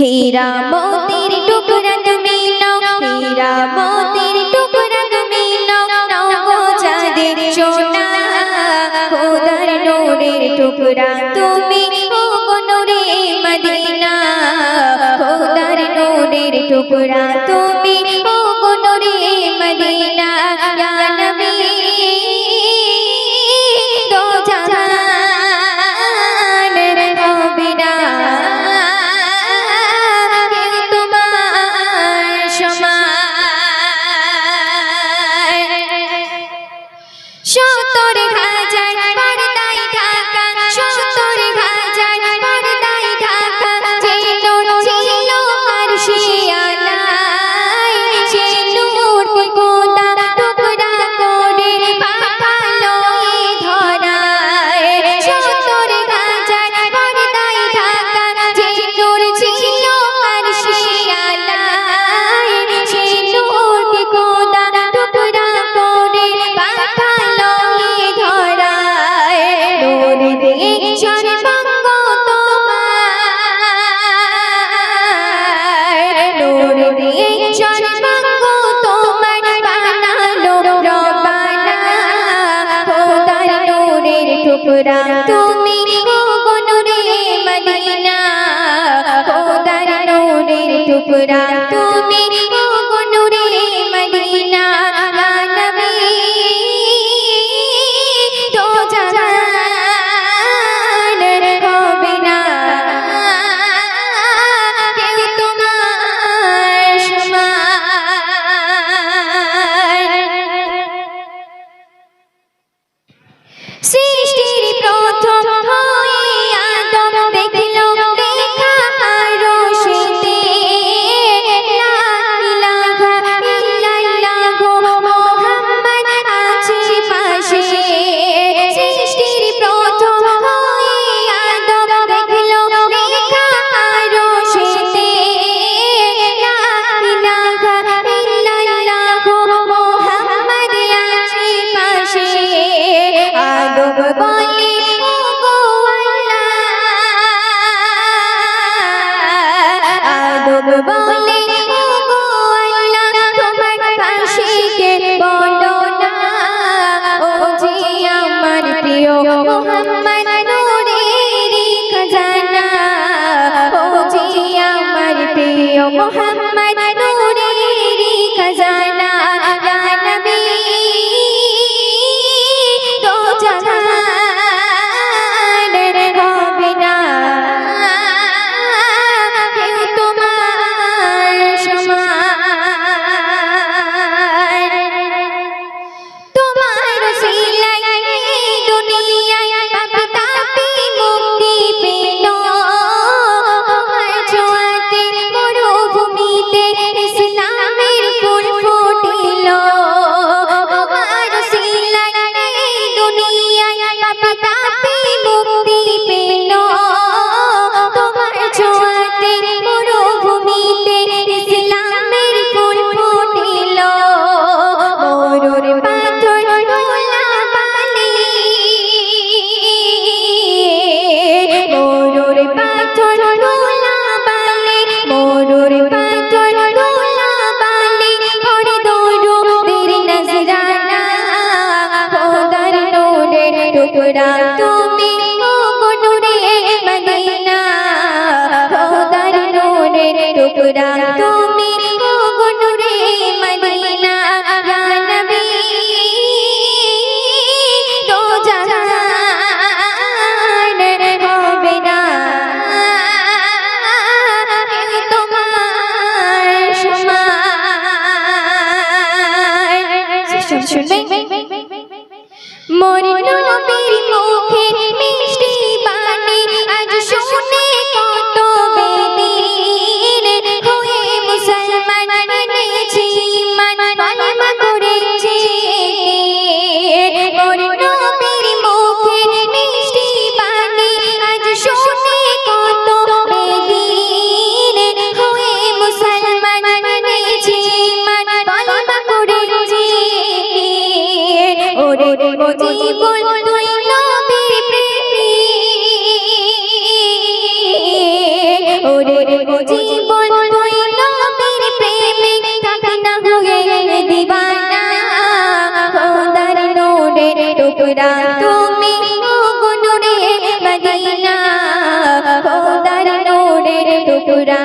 হীরা মোতির টুকরা তুমি নাও হীরা মোতির টুকরা তুমি নাও নাও গো চাঁদের সোনা। খোদার নূরের টুকরা তুমি, ও নূরে মদিনা। খোদার নূরের টুকরা তুমি, ও জোড়া তুমি গুনরে মদিনা ও দার নূরের টুকরা তুমি টুকরা তুমি নূরে মদিনা খোদার নূরের টুকরা তুমি নূরে মদিনা নবী দো জাহান হবে না। তোমার সমান। শুনবে ও জীবন তুই নবীর প্রেমী ওরে ও জীবন তুই নবীর প্রেমী থাকে না হয়ে দিবানা। খোদার নোরে টুকরা তুমি গুনুরে মদিনা। খোদার নোরে টুকরা